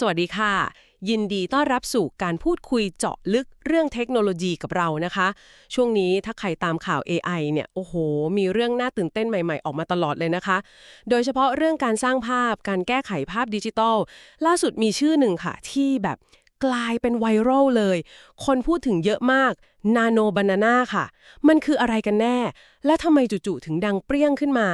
สวัสดีค่ะ ยินดีต้อนรับสู่การพูดคุยเจาะลึกเรื่องเทคโนโลยีกับเรานะคะ ช่วงนี้ถ้าใครตามข่าว AI เนี่ยโอ้โห มีเรื่องน่าตื่นเต้นใหม่ ๆ ออกมาตลอดเลยนะคะ โดยเฉพาะเรื่องการสร้างภาพการแก้ไขภาพดิจิทัลล่าสุดมีชื่อหนึ่งค่ะ ที่แบบกลายเป็นไวรัลเลย คนพูดถึงเยอะมาก Nano Banana ค่ะ มันคืออะไรกันแน่ และทำไมจู่ๆถึงดังเปรี้ยงขึ้นมา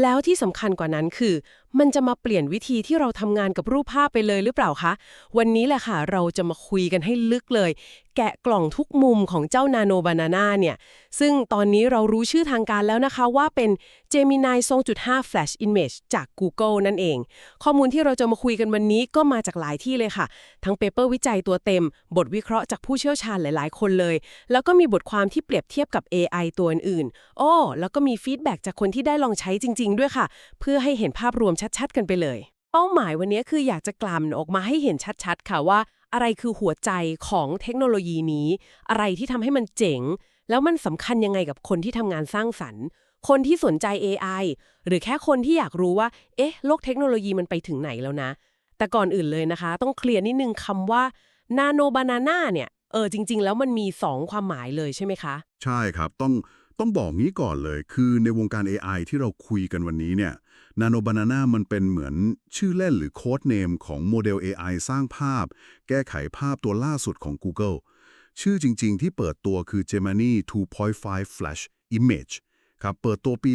แล้วที่สำคัญกว่านั้นคือ มันจะมาเปลี่ยนวิธีที่เราทำงานกับรูปภาพไปเลยหรือเปล่าคะ วันนี้แหละค่ะ เราจะมาคุยกันให้ลึกเลย แกะกล่องทุกมุมของเจ้า Nano Banana เนี่ย ซึ่งตอนนี้เรารู้ชื่อทางการแล้วนะคะว่าเป็น Gemini 2.5 Flash Image จาก Google นั่นเอง ข้อมูลที่เราจะมาคุยกันวันนี้ก็มาจากหลายที่เลยค่ะ ทั้งเปเปอร์วิจัยตัวเต็ม บทวิเคราะห์จากผู้เชี่ยวชาญหลาย ๆ คนเลย แล้วก็มีบทความที่เปรียบเทียบกับ AI ตัวอื่นๆอ้อแล้วก็มีฟีดแบ็กจากคนที่ได้ลองใช้จริง ๆ ด้วยค่ะ เพื่อให้เห็นภาพรวมชัด ๆ กันไปเลย เป้าหมายวันนี้คืออยากจะกลั่นออกมาให้เห็นชัด ๆ ค่ะว่า อะไรคือหัวใจของเทคโนโลยีนี้ อะไรที่ทำให้มันเจ๋ง แล้วมันสำคัญยังไงกับคนที่ทำงานสร้างสรรค์คนที่สนใจ AI หรือแค่คนที่อยากรู้ว่า เอ๊ะ โลกเทคโนโลยีมันไปถึงไหนแล้วนะ แต่ก่อนอื่นเลยนะคะ ต้องเคลียร์นิดนึงคำว่า nano banana เนี่ย เออจริง ๆ แล้วมันมี 2 ความหมายเลยใช่ไหมคะ ใช่ครับ ต้องต้องบอกงี้ก่อนเลย คือในวงการ AI ที่เราคุยกันวันนี้เนี่ย Nano Banana มันเป็นเหมือนชื่อเล่นหรือโค้ดเนมของโมเดล AI สร้างภาพ แก้ไขภาพตัวล่าสุดของ Google ชื่อจริง ๆ ที่เปิดตัวคือ Gemini 2.5 Flash Image ครับเปิดตัวปี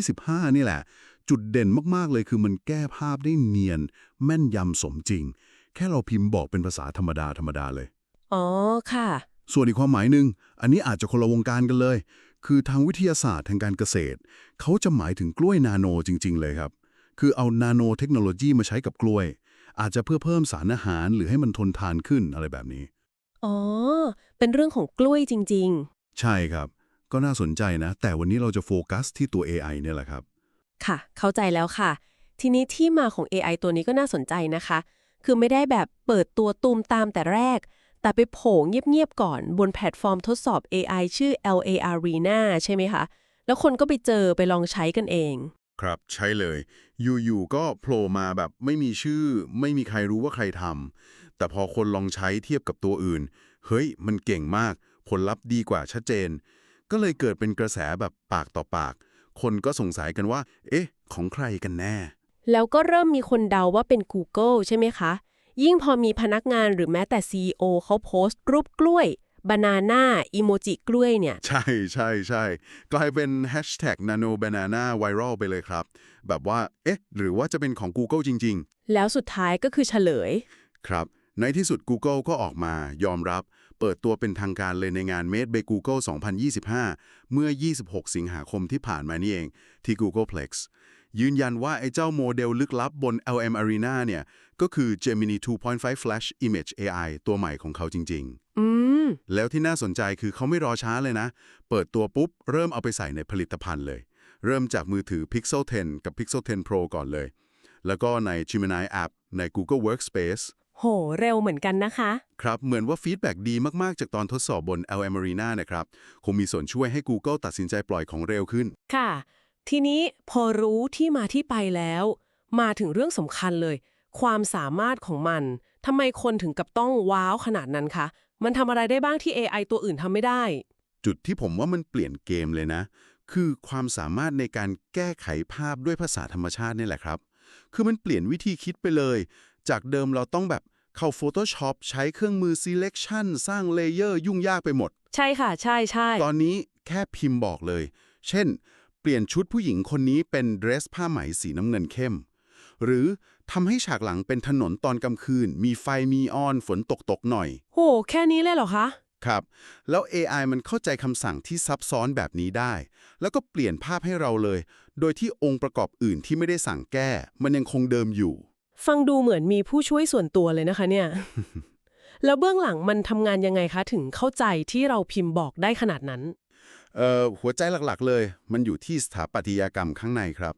2025 นี่แหละ จุดเด่นมากๆเลยคือมันแก้ภาพได้เนียน แม่นยำสมจริง แค่เราพิมพ์บอกเป็นภาษาธรรมดาธรรมดาเลย อ๋อค่ะ ส่วนอีกความหมายหนึ่งอันนี้อาจจะคนละวงการกันเลย คือทางวิทยาศาสตร์ทางการเกษตร เขาจะหมายถึงกล้วยนาโนจริง ๆ เลยครับ คือเอานาโนเทคโนโลยีมาใช้กับกล้วย อาจจะเพื่อเพิ่มสารอาหารหรือให้มันทนทานขึ้นอะไรแบบนี้ อ๋อ เป็นเรื่องของกล้วยจริง ใช่ครับ ก็น่าสนใจนะ แต่วันนี้เราจะโฟกัสที่ตัว AI เนี่ยแหละครับ ๆ ค่ะ เข้าใจแล้วค่ะ ทีนี้ที่มาของ AI ตัวนี้ก็น่าสนใจนะคะ คือไม่ได้แบบเปิดตัวตูมตามแต่แรก แต่ไปโผล่เงียบๆก่อนบนแพลตฟอร์มทดสอบ AI ชื่อ LA Arena ใช่ไหมคะ แล้วคนก็ไปเจอไปลองใช้กันเอง ครับใช่เลย อยู่ๆก็โผล่มาแบบไม่มีชื่อ ไม่มีใครรู้ว่าใครทำแต่พอคนลองใช้เทียบกับตัวอื่น เฮ้ย มันเก่งมาก ผลลัพธ์ดีกว่าชัดเจน ก็เลยเกิดเป็นกระแสแบบปากต่อปาก คนก็สงสัยกันว่า เอ๊ะ ของใครกันแน่ แล้วก็เริ่มมีคนเดาว่าเป็น Google ใช่ไหมคะ ยิ่งพอมีพนักงานหรือแม้แต่ CEO เขาโพสต์รูปกล้วยบานาน่าอีโมจิกล้วยเนี่ย ใช่ใช่ใช่กลายเป็น hashtag nano banana viral ไปเลยครับ แบบว่า เอ๊ะ หรือว่าจะเป็นของ Google จริงแล้วสุดท้ายก็คือเฉลยๆครับ ในที่สุด Google ก็ออกมายอมรับ เปิดตัวเป็นทางการเลยในงาน Made by Google 2025 เมื่อ 26 สิงหาคมที่ผ่านมานี่เองที่ Googleplex ยืนยันว่าไอ้เจ้าโมเดลลึกลับบน LM Arena เนี่ย ก็คือ Gemini 2.5 Flash Image AI ตัวใหม่ของเขาจริง ๆ อืม แล้วที่น่าสนใจคือเขาไม่รอช้าเลยนะ เปิดตัวปุ๊บ เริ่มเอาไปใส่ในผลิตภัณฑ์เลย เริ่มจากมือถือ Pixel 10 กับ Pixel 10 Pro ก่อนเลย แล้วก็ใน Gemini App ใน Google Workspace โห เร็วเหมือนกันนะคะ ครับ เหมือนว่าฟีดแบ็ดีมาก ๆ จากตอนทดสอบบน LM Arena นะครับ คงมีส่วนช่วยให้ Google ตัดสินใจปล่อยของเร็วขึ้น ค่ะ ทีนี้พอรู้ที่มาที่ไปแล้ว มาถึงเรื่องสำคัญเลย ความสามารถของมันทำไมคนถึงกับต้องว้าวขนาดนั้นคะ มันทำอะไรได้บ้างที่ AI ตัวอื่นทำไม่ได้ จุดที่ผมว่ามันเปลี่ยนเกมเลยนะ คือความสามารถในการแก้ไขภาพด้วยภาษาธรรมชาตินี่แหละครับ คือมันเปลี่ยนวิธีคิดไปเลย จากเดิมเราต้องแบบเข้า Photoshop ใช้เครื่องมือ selection สร้างเลเยอร์ยุ่งยากไปหมด ใช่ค่ะ ใช่ใช่ตอนนี้แค่พิมพ์บอกเลย เช่น เปลี่ยนชุดผู้หญิงคนนี้เป็นเดรสผ้าไหมสีน้ำเงินเข้ม หรือ ทำให้ฉากหลังเป็นถนนตอนกลางคืน มีไฟมีออนฝนตกตกๆหน่อย โห แค่นี้เลยเหรอคะ ครับ แล้ว AI มันเข้าใจคำสั่งที่ซับซ้อนแบบนี้ได้ แล้วก็เปลี่ยนภาพให้เราเลย โดยที่องค์ประกอบอื่นที่ไม่ได้สั่งแก้ มันยังคงเดิมอยู่ ฟังดูเหมือนมีผู้ช่วยส่วนตัวเลยนะคะเนี่ย แล้วเบื้องหลังมันทำงานยังไงคะ ถึงเข้าใจที่เราพิมพ์บอกได้ขนาดนั้น เอ่อหัวใจหลักๆเลย มันอยู่ที่สถาปัตยกรรมข้างในครับ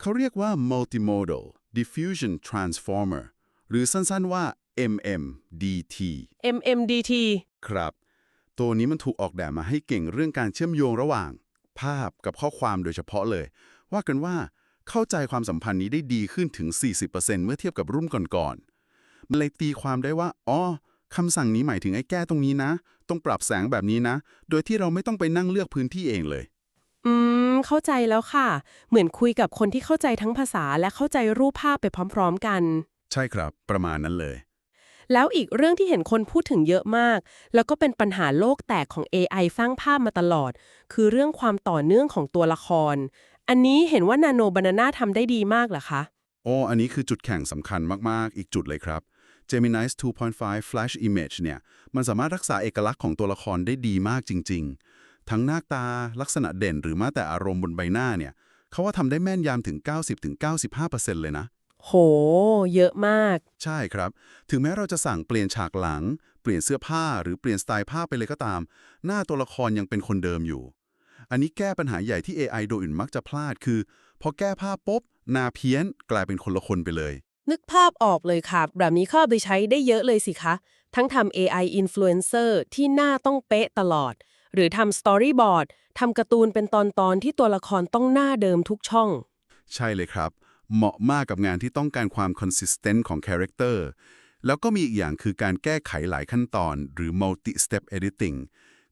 เขาเรียกว่า multimodal diffusion transformer หรือสั้นๆว่า MMDT MMDT ครับ ตัวนี้มันถูกออกแบบมาให้เก่งเรื่องการเชื่อมโยงระหว่าง ภาพกับข้อความโดยเฉพาะเลย ว่ากันว่าเข้าใจความสัมพันธ์นี้ได้ดีขึ้นถึง 40%เมื่อเทียบกับรุ่นก่อนๆมันเลยตีความได้ว่า อ๋อคำสั่งนี้หมายถึงไอ้แก้ตรงนี้นะ ต้องปรับแสงแบบนี้นะ โดยที่เราไม่ต้องไปนั่งเลือกพื้นที่เองเลย อืม เข้าใจแล้วค่ะ เหมือนคุยกับคนที่เข้าใจทั้งภาษาและเข้าใจรูปภาพไปพร้อม ๆ กัน ใช่ครับ ประมาณนั้นเลย แล้วอีกเรื่องที่เห็นคนพูดถึงเยอะมาก แล้วก็เป็นปัญหาโลกแตกของ AI สร้างภาพมาตลอด คือเรื่องความต่อเนื่องของตัวละคร อันนี้เห็นว่า Nano Banana ทำได้ดีมากเหรอคะ โอ้อันนี้คือจุดแข่งสำคัญมาก ๆ อีกจุดเลยครับ Gemini 2.5 Flash Image เนี่ย มันสามารถรักษาเอกลักษณ์ของตัวละครได้ดีมากจริง ๆ ทั้งหน้าตาลักษณะเด่นหรือแม้แต่อารมณ์บนใบหน้าเนี่ยเขาว่าทำได้แม่นยำถึง 90-95%เลยนะ โห เยอะมาก ใช่ครับ ถึงแม้เราจะสั่งเปลี่ยนฉากหลัง เปลี่ยนเสื้อผ้าหรือเปลี่ยนสไตล์ภาพไปเลยก็ตาม หน้าตัวละครยังเป็นคนเดิมอยู่ อันนี้แก้ปัญหาใหญ่ที่ AI โดยอื่นมักจะพลาดคือ พอแก้ภาพปุ๊บหน้าเพี้ยนกลายเป็นคนละคนไปเลย นึกภาพออกเลยค่ะ แบบนี้เข้าไปใช้ได้เยอะเลยสิคะ ทั้งทำ AI influencer ที่หน้าต้องเป๊ะตลอด หรือทำ storyboard ทำการ์ตูนเป็นตอนๆที่ตัวละครต้องหน้าเดิมทุกช่อง ใช่เลยครับ เหมาะมากกับงานที่ต้องการความ consistent ของ character แล้วก็มีอีกอย่างคือการแก้ไขหลายขั้นตอน หรือ multi step editing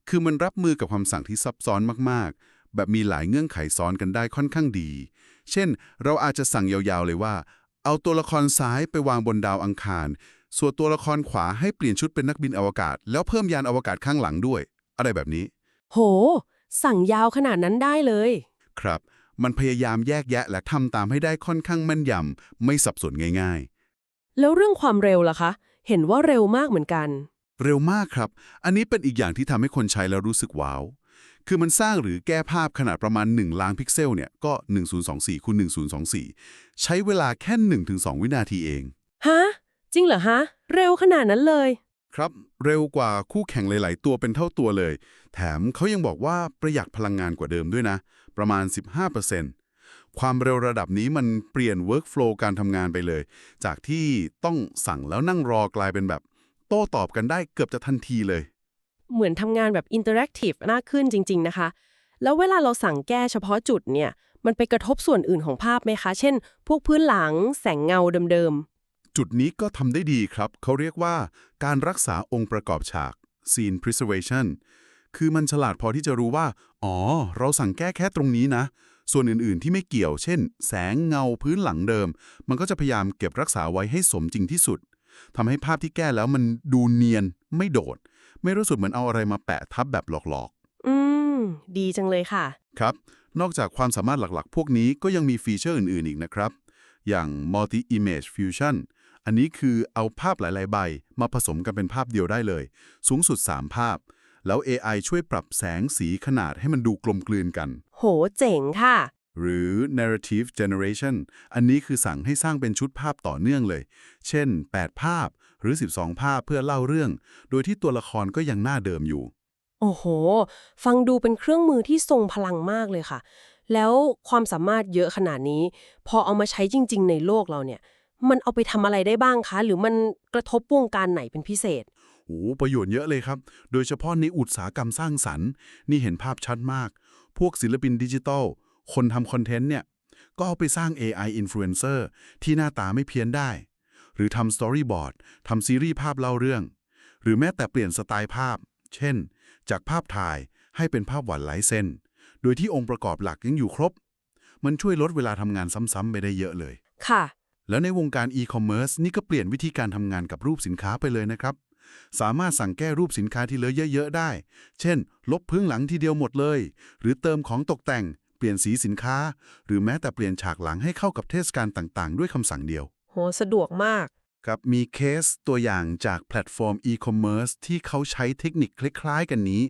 คือมันรับมือกับคำสั่งที่ซับซ้อนมากๆ แบบมีหลายเงื่อนไขซ้อนกันได้ค่อนข้างดี เช่น เราอาจจะสั่งยาวๆเลยว่า เอาตัวละครซ้ายไปวางบนดาวอังคาร ส่วนตัวละครขวาให้เปลี่ยนชุดเป็นนักบินอวกาศ แล้วเพิ่มยานอวกาศข้างหลังด้วย อะไรแบบนี้ โห สั่งยาวขนาดนั้นได้เลย ครับ มันพยายามแยกแยะและทำตามให้ได้ค่อนข้างแม่นยำไม่สับสนง่าย ๆ แล้วเรื่องความเร็วล่ะคะ เห็นว่าเร็วมากเหมือนกัน เร็วมากครับ อันนี้เป็นอีกอย่างที่ทำให้คนใช้แล้วรู้สึกว้าว คือมันสร้างหรือแก้ภาพขนาดประมาณ 1 ล้านพิกเซลเนี่ยก็ 1024คูณ1024 ใช้เวลาแค่ 1-2 วินาทีเอง ฮะ จริงเหรอฮะ เร็วขนาดนั้นเลย ครับ เร็วกว่าคู่แข่งหลาย ๆ ตัวเป็นเท่าตัวเลย แถมเขายังบอกว่าประหยัดพลังงานกว่าเดิมด้วยนะ ประมาณ 15%ความเร็วระดับนี้มันเปลี่ยน workflow การทำงานไปเลย จากที่ต้องสั่งแล้วนั่งรอกลายเป็นแบบ โต้ตอบกันได้เกือบจะทันทีเลย เหมือนทำงานแบบอินเตอร์แอคทีฟน่าขึ้นจริง ๆ นะคะ แล้วเวลาเราสั่งแก้เฉพาะจุดเนี่ย มันไปกระทบส่วนอื่นของภาพไหมคะ เช่น พวกพื้นหลัง แสงเงาเดิม จุดนี้ก็ทำได้ดีครับ เขาเรียกว่าการรักษาองค์ประกอบฉาก scene preservation คือมันฉลาดพอที่จะรู้ว่า อ๋อ เราสั่งแก้แค่ตรงนี้นะ ส่วนอื่นๆที่ไม่เกี่ยว เช่น แสงเงาพื้นหลังเดิม มันก็จะพยายามเก็บรักษาไว้ให้สมจริงที่สุดทำให้ภาพที่แก้แล้วมันดูเนียน ไม่โดด ไม่รู้สึกเหมือนเอาอะไรมาแปะทับแบบหลอกๆๆอืม ดีจังเลยค่ะ ครับ นอกจากความสามารถหลักๆ พวกนี้ก็ยังมีฟีเจอร์อื่นๆ อีกนะครับ อย่าง Multi Image Fusion อันนี้คือเอาภาพหลาย ๆ ใบ มาผสมกันเป็นภาพเดียวได้เลย สูงสุด 3 ภาพ แล้ว AI ช่วยปรับแสงสีขนาดให้มันดูกลมกลืนกัน โหเจ๋งค่ะ หรือ Narrative Generation อันนี้คือสั่งให้สร้างเป็นชุดภาพต่อเนื่องเลย เช่น 8 ภาพหรือ 12 ภาพเพื่อเล่าเรื่อง โดยที่ตัวละครก็ยังหน้าเดิมอยู่ โอ้โห ฟังดูเป็นเครื่องมือที่ทรงพลังมากเลยค่ะ แล้วความสามารถเยอะขนาดนี้ พอเอามาใช้จริง ๆ ในโลกเราเนี่ย มันเอาไปทำอะไรได้บ้างคะ หรือมันกระทบวงการไหนเป็นพิเศษ โอ้ประโยชน์เยอะเลยครับ โดยเฉพาะในอุตสาหกรรมสร้างสรรค์ นี่เห็นภาพชัดมาก พวกศิลปินดิจิทัล คนทำคอนเทนต์เนี่ย ก็เอาไปสร้าง AI influencer ที่หน้าตาไม่เพี้ยนได้ หรือทำสตอรี่บอร์ดทำซีรีส์ภาพเล่าเรื่อง หรือแม้แต่เปลี่ยนสไตล์ภาพ เช่น จากภาพถ่ายให้เป็นภาพหวานไลท์เส้น โดยที่องค์ประกอบหลักยังอยู่ครบ มันช่วยลดเวลาทำงานซ้ำๆไปได้เยอะเลย ค่ะ แล้วในวงการอีคอมเมิร์ซนี่ก็เปลี่ยนวิธีการทำงานกับรูปสินค้าไปเลยนะครับ สามารถสั่งแก้รูปสินค้าที่เหลือเยอะ ๆ ได้ เช่น ลบพื้นหลังทีเดียวหมดเลย หรือเติมของตกแต่ง เปลี่ยนสีสินค้า หรือแม้แต่เปลี่ยนฉากหลังให้เข้ากับเทศกาลต่างๆ ด้วยคำสั่งเดียว โห สะดวกมาก ครับมีเคสตัวอย่างจากแพลตฟอร์มอีคอมเมิร์ซที่เขาใช้เทคนิคคล้ายๆกันนี้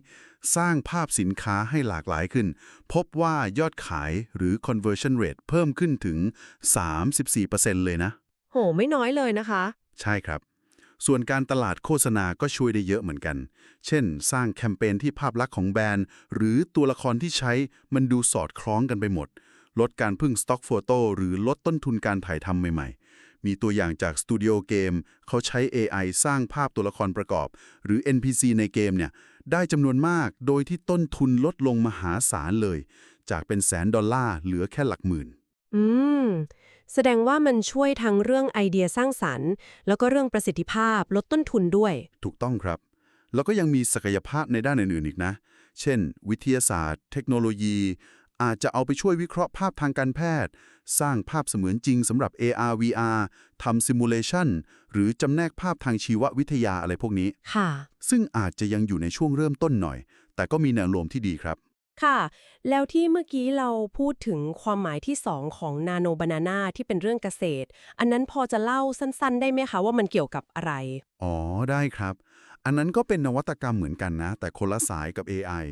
สร้างภาพสินค้าให้หลากหลายขึ้น พบว่ายอดขายหรือ conversion rate เพิ่มขึ้นถึง 34%เลยนะ โห ไม่น้อยเลยนะคะ ใช่ครับ ส่วนการตลาดโฆษณาก็ช่วยได้เยอะเหมือนกัน เช่น สร้างแคมเปญที่ภาพลักษณ์ของแบรนด์ หรือตัวละครที่ใช้มันดูสอดคล้องกันไปหมด ลดการพึ่งสต็อกโฟโต้หรือลดต้นทุนการถ่ายทำใหม่ๆ มีตัวอย่างจากสตูดิโอเกมเขาใช้ AI สร้างภาพตัวละครประกอบ หรือ NPC ในเกมเนี่ยได้จำนวนมากโดยที่ต้นทุนลดลงมหาศาลเลย จากเป็นแสนดอลลาร์เหลือแค่หลักหมื่น อืม แสดงว่ามันช่วยทั้งเรื่องไอเดียสร้างสรรค์ แล้วก็เรื่องประสิทธิภาพลดต้นทุนด้วย ถูกต้องครับ แล้วก็ยังมีศักยภาพในด้านอื่นๆอีกนะ เช่น วิทยาศาสตร์ เทคโนโลยี อาจจะเอาไปช่วยวิเคราะห์ภาพทางการแพทย์ สร้างภาพเสมือนจริงสำหรับ AR VR ทำซิมูเลชันหรือจำแนกภาพทางชีววิทยาอะไรพวกนี้ ค่ะ ซึ่งอาจจะยังอยู่ในช่วงเริ่มต้นหน่อย แต่ก็มีแนวโน้มที่ดีครับ ค่ะ แล้วที่เมื่อกี้เราพูดถึงความหมายที่ 2 ของนาโนบานาน่าที่เป็นเรื่องเกษตร อันนั้นพอจะเล่าสั้น ๆ ได้ไหมคะว่ามันเกี่ยวกับอะไร อ๋อได้ครับ อันนั้นก็เป็นนวัตกรรมเหมือนกันนะ แต่คนละสายกับ AI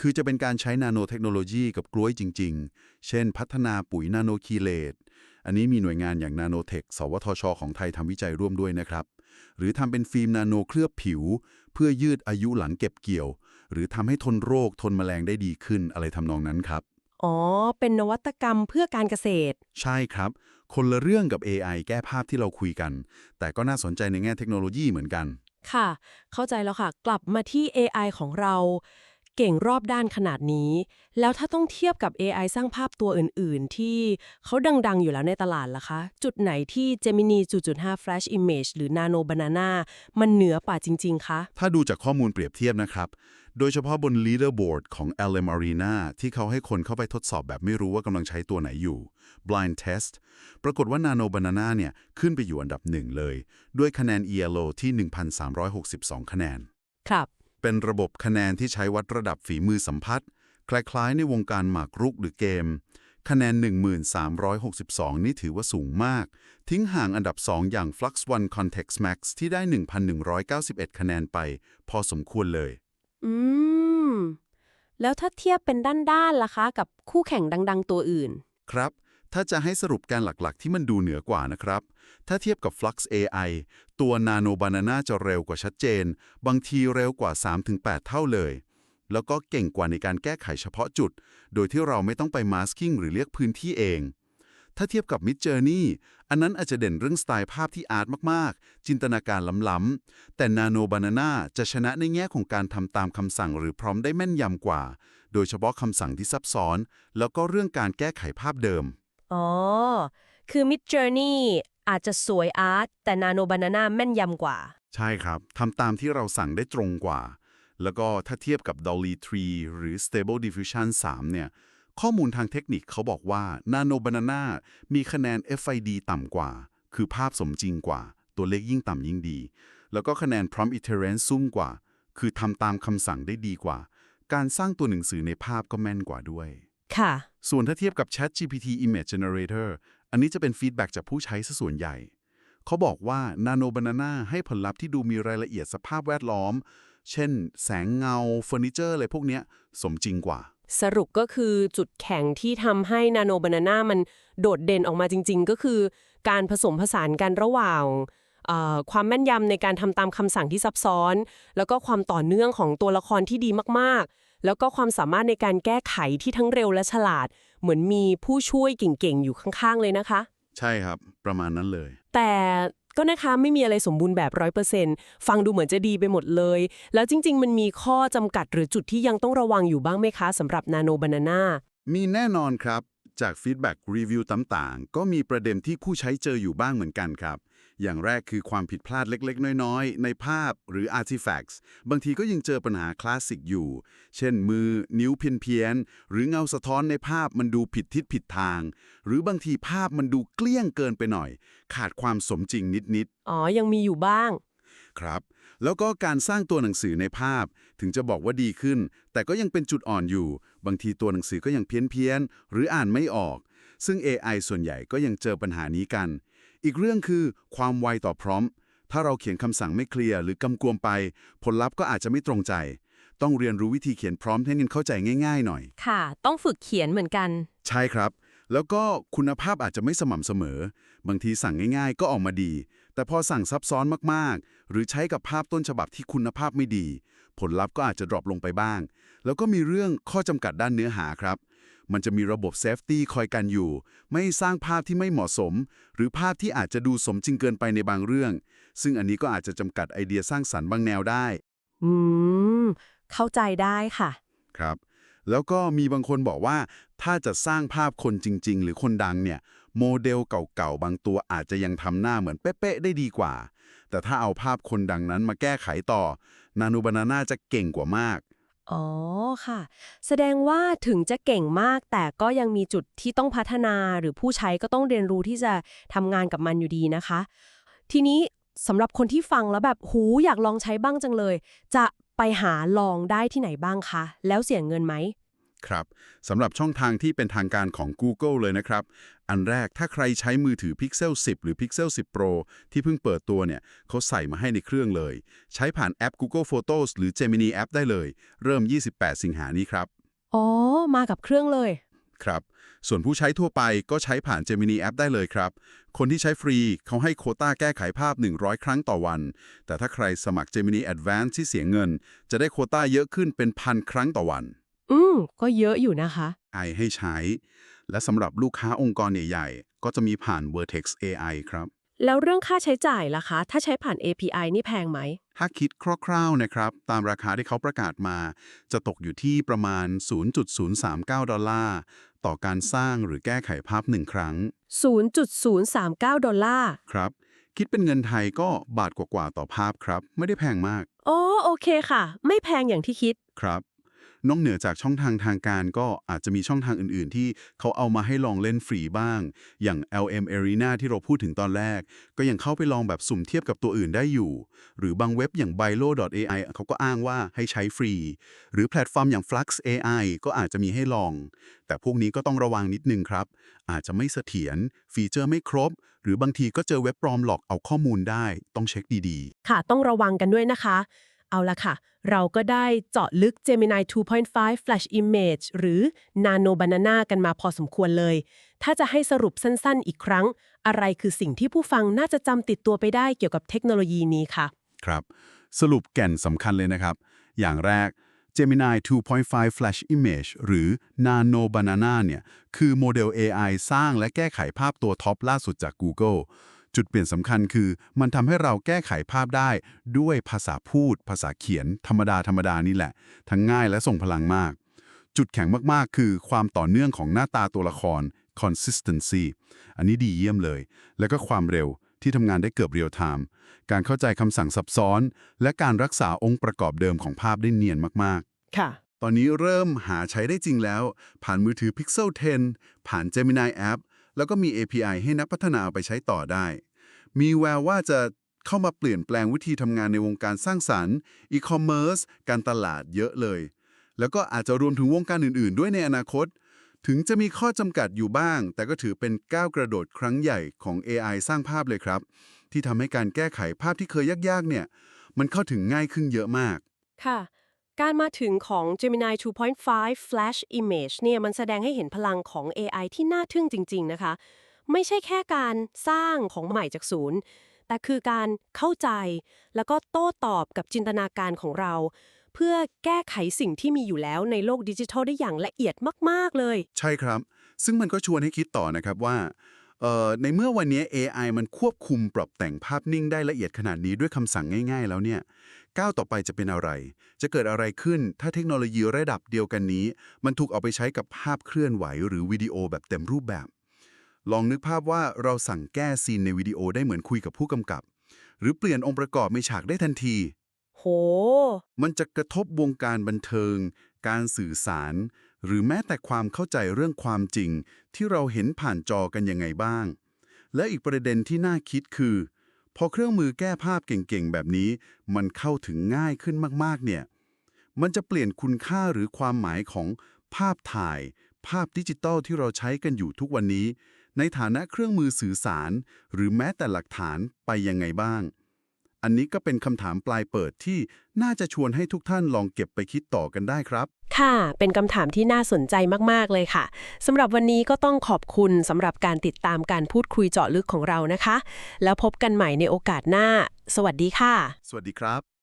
คือจะเป็นการใช้นาโนเทคโนโลยีกับกล้วยจริง ๆ เช่น พัฒนาปุ๋ยนาโนคีเลตอันนี้มีหน่วยงานอย่างนาโนเทค สวทช ของไทยทำวิจัยร่วมด้วยนะครับ หรือทำเป็นฟิล์มนาโนเคลือบผิว เพื่อยืดอายุหลังเก็บเกี่ยว หรือทำให้ทนโรคทนแมลงได้ดีขึ้นอะไรทำนองนั้นครับ อ๋อ เป็นนวัตกรรมเพื่อการเกษตร ใช่ครับ คนละเรื่องกับ AI แก้ภาพที่เราคุยกัน แต่ก็น่าสนใจในแง่เทคโนโลยีเหมือนกัน ค่ะ เข้าใจแล้วค่ะ กลับมาที่ AI ของเรา เก่งรอบด้านขนาดนี้ แล้วถ้าต้องเทียบกับ AI สร้างภาพตัวอื่น ๆ ที่เขาดัง ๆ อยู่แล้วในตลาดล่ะคะ จุดไหนที่ Gemini 0.5 Flash Image หรือ Nano Banana มันเหนือกว่าจริง ๆ คะ ถ้าดูจากข้อมูลเปรียบเทียบนะครับ โดยเฉพาะบน leaderboard ของ LM Arena ที่เขาให้คนเข้าไปทดสอบแบบไม่รู้ว่ากำลังใช้ตัวไหนอยู่ blind test ปรากฏว่า Nano Banana เนี่ยขึ้นไปอยู่อันดับหนึ่งเลย ด้วยคะแนน ELO ที่ 1,362 คะแนน ครับ เป็นระบบคะแนนที่ใช้วัดระดับฝีมือสัมผัส คล้ายๆ ในวงการหมากรุกหรือเกม คะแนน 1362 นี่ถือว่าสูงมาก ทิ้งห่างอันดับ 2 อย่าง Flux One Context Max ที่ได้ 1,191 คะแนนไป พอสมควรเลย อืม แล้วถ้าเทียบเป็นด้านๆล่ะคะ กับคู่แข่งดัง ๆ ตัวอื่น ครับ ถ้าจะให้สรุปการหลักๆ ที่มันดูเหนือกว่านะครับ ถ้าเทียบกับ Flux AI ตัว Nano Banana จะเร็วกว่าชัดเจน บางทีเร็วกว่า 3-8 เท่าเลย แล้วก็เก่งกว่าในการแก้ไขเฉพาะจุด โดยที่เราไม่ต้องไป masking หรือเรียกพื้นที่เอง ถ้าเทียบกับ Mid Journey อันนั้นอาจจะเด่นเรื่องสไตล์ภาพที่อาร์ตมากๆ จินตนาการล้ำๆ แต่ Nano Banana จะชนะในแง่ของการทำตามคำสั่งหรือพร้อมได้แม่นยำกว่า โดยเฉพาะคำสั่งที่ซับซ้อน แล้วก็เรื่องการแก้ไขภาพเดิม อ๋อ คือ Mid Journey อาจจะสวยอาร์ตแต่ Nano Banana แม่นยำกว่า ใช่ครับทำตามที่เราสั่งได้ตรงกว่า แล้วก็ถ้าเทียบกับ Dolly 3 หรือ Stable Diffusion 3 เนี่ย ข้อมูลทางเทคนิคเขาบอกว่า Nano Banana มีคะแนน FID ต่ำกว่า คือภาพสมจริงกว่า ตัวเลขยิ่งต่ำยิ่งดี แล้วก็คะแนน Prompt Iterance สูงกว่า คือทำตามคำสั่งได้ดีกว่า การสร้างตัวหนังสือในภาพก็แม่นกว่าด้วย ค่ะ ส่วนถ้าเทียบกับ ChatGPT Image Generator อันนี้จะเป็นฟีดแบ็กจากผู้ใช้ซะส่วนใหญ่ เขาบอกว่า Nano Banana ให้ผลลัพธ์ที่ดูมีรายละเอียดสภาพแวดล้อม เช่น แสงเงาเฟอร์นิเจอร์อะไรพวกเนี้ย สมจริงกว่า สรุปก็คือจุดแข็งที่ทำให้ Nano Banana มันโดดเด่นออกมาจริง ๆ ก็คือ การผสมผสานกันระหว่างเอ่อความแม่นยำในการทำตามคำสั่งที่ซับซ้อน แล้วก็ความต่อเนื่องของตัวละครที่ดีมากๆ แล้วก็ความสามารถในการแก้ไขที่ทั้งเร็วและฉลาด เหมือนมีผู้ช่วยเก่งๆ อยู่ข้างๆ เลยนะคะ ใช่ครับ ประมาณนั้นเลย แต่ก็นะคะไม่มีอะไรสมบูรณ์แบบร้อยเปอร์เซ็นต์ฟังดูเหมือนจะดีไปหมดเลย แล้วจริง ๆ มันมีข้อจำกัดหรือจุดที่ยังต้องระวังอยู่บ้างไหมคะสำหรับ Nano Banana มีแน่นอนครับ จากฟีดแบ็กรีวิวต่างๆ ก็มีประเด็นที่ผู้ใช้เจออยู่บ้างเหมือนกันครับ อย่างแรกคือความผิดพลาดเล็กๆ น้อยๆ ในภาพหรือ artifacts บางทีก็ยังเจอปัญหาคลาสสิกอยู่ เช่นมือ นิ้วเพี้ยนๆ หรือเงาสะท้อนในภาพมันดูผิดทิศผิดทาง หรือบางทีภาพมันดูเกลี้ยงเกินไปหน่อย ขาดความสมจริงนิดๆ อ๋อ ยังมีอยู่บ้าง ครับ แล้วก็การสร้างตัวหนังสือในภาพ ถึงจะบอกว่าดีขึ้น แต่ก็ยังเป็นจุดอ่อนอยู่ บางทีตัวหนังสือก็ยังเพี้ยนเพียนๆหรืออ่านไม่ออก ซึ่ง AI ส่วนใหญ่ก็ยังเจอปัญหานี้กัน อีกเรื่องคือความไวต่อพร้อม ถ้าเราเขียนคำสั่งไม่เคลียร์หรือกำกวมไป ผลลัพธ์ก็อาจจะไม่ตรงใจ ต้องเรียนรู้วิธีเขียนพร้อมให้มันเข้าใจง่ายๆหน่อย ค่ะ ต้องฝึกเขียนเหมือนกัน ใช่ครับ แล้วก็คุณภาพอาจจะไม่สม่ำเสมอ บางทีสั่งง่ายๆ ก็ออกมาดี แต่พอสั่งซับซ้อนมากๆ หรือใช้กับภาพต้นฉบับที่คุณภาพไม่ดี ผลลัพธ์ก็อาจจะดรอปลงไปบ้าง แล้วก็มีเรื่องข้อจำกัดด้านเนื้อหาครับ มันจะมีระบบเซฟตี้คอยกันอยู่ ไม่ให้สร้างภาพที่ไม่เหมาะสม หรือภาพที่อาจจะดูสมจริงเกินไปในบางเรื่อง ซึ่งอันนี้ก็อาจจะจำกัดไอเดียสร้างสรรค์บางแนวได้ อืม เข้าใจได้ค่ะ ครับ แล้วก็มีบางคนบอกว่า ถ้าจะสร้างภาพคนจริง ๆ หรือคนดังเนี่ย โมเดลเก่าๆบางตัวอาจจะยังทำหน้าเหมือนเป๊ะๆได้ดีกว่า แต่ถ้าเอาภาพคนดังนั้นมาแก้ไขต่อ นานูบานาน่าจะเก่งกว่ามาก อ๋อค่ะ แสดงว่าถึงจะเก่งมากแต่ก็ยังมีจุดที่ต้องพัฒนาหรือผู้ใช้ก็ต้องเรียนรู้ที่จะทำงานกับมันอยู่ดีนะคะ ทีนี้สำหรับคนที่ฟังแล้วแบบหูอยากลองใช้บ้างจังเลย จะไปหาลองได้ที่ไหนบ้างคะ แล้วเสียเงินไหม ครับสำหรับช่องทางที่เป็นทางการของ Google เลยนะครับ อันแรกถ้าใครใช้มือถือ Pixel 10 หรือ Pixel 10 Pro ที่เพิ่งเปิดตัวเนี่ยเขาใส่มาให้ในเครื่องเลย ใช้ผ่านแอป Google Photos หรือ Gemini App ได้เลย เริ่ม 28 สิงหานี้ครับ อ๋อ มากับเครื่องเลย ครับ ส่วนผู้ใช้ทั่วไปก็ใช้ผ่าน Gemini App ได้เลยครับ คนที่ใช้ฟรีเขาให้โควต้าแก้ไขภาพ 100 ครั้งต่อวัน แต่ถ้าใครสมัคร Gemini Advanced ที่เสียเงิน จะได้โควต้าเยอะขึ้นเป็นพันครั้งต่อวัน อืมก็เยอะอยู่นะคะไอให้ใช้ และสำหรับลูกค้าองค์กรใหญ่ๆ ก็จะมีผ่าน Vertex AI ครับ แล้วเรื่องค่าใช้จ่ายล่ะคะ ถ้าใช้ผ่าน API นี่แพงไหม ถ้าคิดคร่าวๆนะครับ ตามราคาที่เขาประกาศมา จะตกอยู่ที่ประมาณ 0.039 ดอลลาร์ ต่อการสร้างหรือแก้ไขภาพหนึ่งครั้ง 0.039 ดอลลาร์ ครับ คิดเป็นเงินไทยก็บาทกว่าๆต่อภาพครับ ไม่ได้แพงมาก อ๋อ โอเคค่ะ ไม่แพงอย่างที่คิด ครับ นอกเหนือจากช่องทางทางการก็อาจจะมีช่องทางอื่น ๆ ที่เขาเอามาให้ลองเล่นฟรีบ้าง อย่าง LM Arena ที่เราพูดถึงตอนแรก ก็ยังเข้าไปลองแบบสุ่มเทียบกับตัวอื่นได้อยู่ หรือบางเว็บอย่าง bilo.ai เขาก็อ้างว่าให้ใช้ฟรี หรือแพลตฟอร์มอย่าง Flux AI ก็อาจจะมีให้ลอง แต่พวกนี้ก็ต้องระวังนิดนึงครับ อาจจะไม่เสถียรฟีเจอร์ไม่ครบ หรือบางทีก็เจอเว็บปลอมหลอกเอาข้อมูลได้ ต้องเช็คดีๆ ค่ะ ต้องระวังกันด้วยนะคะ เอาละค่ะ เราก็ได้เจาะลึก Gemini 2.5 Flash Image หรือ Nano Banana กันมาพอสมควรเลย ถ้าจะให้สรุปสั้นๆ อีกครั้ง อะไรคือสิ่งที่ผู้ฟังน่าจะจำติดตัวไปได้เกี่ยวกับเทคโนโลยีนี้ค่ะ ครับ สรุปแก่นสำคัญเลยนะครับ อย่างแรก Gemini 2.5 Flash Image หรือ Nano Banana เนี่ย คือโมเดล AI สร้างและแก้ไขภาพตัวท็อปล่าสุดจาก Google จุดเปลี่ยนสำคัญคือ มันทำให้เราแก้ไขภาพได้ด้วยภาษาพูด ภาษาเขียน ธรรมดาธรรมดานี่แหละ ทั้งง่ายและส่งพลังมาก จุดแข็งมากๆ คือความต่อเนื่องของหน้าตาตัวละคร consistency อันนี้ดีเยี่ยมเลย แล้วก็ความเร็วที่ทำงานได้เกือบเรียลไทม์การเข้าใจคำสั่งซับซ้อน และการรักษาองค์ประกอบเดิมของภาพได้เนียนมากค่ะๆตอนนี้เริ่มหาใช้ได้จริงแล้ว ผ่านมือถือ Pixel 10 ผ่าน Gemini App แล้วก็มี API ให้นักพัฒนาไปใช้ต่อได้ มีแววว่าจะเข้ามาเปลี่ยนแปลงวิธีทำงานในวงการสร้างสรรค์อีคอมเมิร์ซการตลาดเยอะเลย แล้วก็อาจจะรวมถึงวงการอื่นๆ ด้วยในอนาคต ถึงจะมีข้อจำกัดอยู่บ้าง แต่ก็ถือเป็นก้าวกระโดดครั้งใหญ่ของ AI สร้างภาพเลยครับ ที่ทำให้การแก้ไขภาพที่เคยยากๆเนี่ยมันเข้าถึงง่ายขึ้นเยอะมาก ค่ะ การมาถึงของ Gemini 2.5 Flash Image เนี่ยมันแสดงให้เห็นพลังของ AI ที่น่าทึ่งจริง ๆ นะคะ ไม่ใช่แค่การสร้างของใหม่จากศูนย์ แต่คือการเข้าใจ แล้วก็โต้ตอบกับจินตนาการของเรา เพื่อแก้ไขสิ่งที่มีอยู่แล้วในโลกดิจิทัลได้อย่างละเอียดมาก ๆ เลย ใช่ครับ ซึ่งมันก็ชวนให้คิดต่อนะครับว่า ในเมื่อวันนี้ AI มันควบคุมปรับแต่งภาพนิ่งได้ละเอียดขนาดนี้ด้วยคำสั่งง่าย ๆ แล้วเนี่ยก้าวต่อไปจะเป็นอะไร จะเกิดอะไรขึ้นถ้าเทคโนโลยีระดับเดียวกันนี้ มันถูกเอาไปใช้กับภาพเคลื่อนไหวหรือวิดีโอแบบเต็มรูปแบบ ลองนึกภาพว่าเราสั่งแก้ซีนในวิดีโอได้เหมือนคุยกับผู้กำกับ หรือเปลี่ยนองค์ประกอบในฉากได้ทันที โห มันจะกระทบวงการบันเทิง การสื่อสาร หรือแม้แต่ความเข้าใจเรื่องความจริงที่เราเห็นผ่านจอกันยังไงบ้าง และอีกประเด็นที่น่าคิดคือ พอเครื่องมือแก้ภาพเก่งๆ แบบนี้ มันเข้าถึงง่ายขึ้นมากๆ เนี่ย มันจะเปลี่ยนคุณค่าหรือความหมายของภาพถ่าย ภาพดิจิตอลที่เราใช้กันอยู่ทุกวันนี้ ในฐานะเครื่องมือสื่อสาร หรือแม้แต่หลักฐานไปยังไงบ้าง อันนี้ก็เป็นคำถามปลายเปิดที่น่าจะชวนให้ทุกท่านลองเก็บไปคิดต่อกันได้ครับ ค่ะ เป็นคำถามที่น่าสนใจมาก ๆ เลยค่ะสำหรับวันนี้ก็ต้องขอบคุณสำหรับการติดตามการพูดคุยเจาะลึกของเรานะคะ แล้วพบกันใหม่ในโอกาสหน้า สวัสดีค่ะ สวัสดีครับ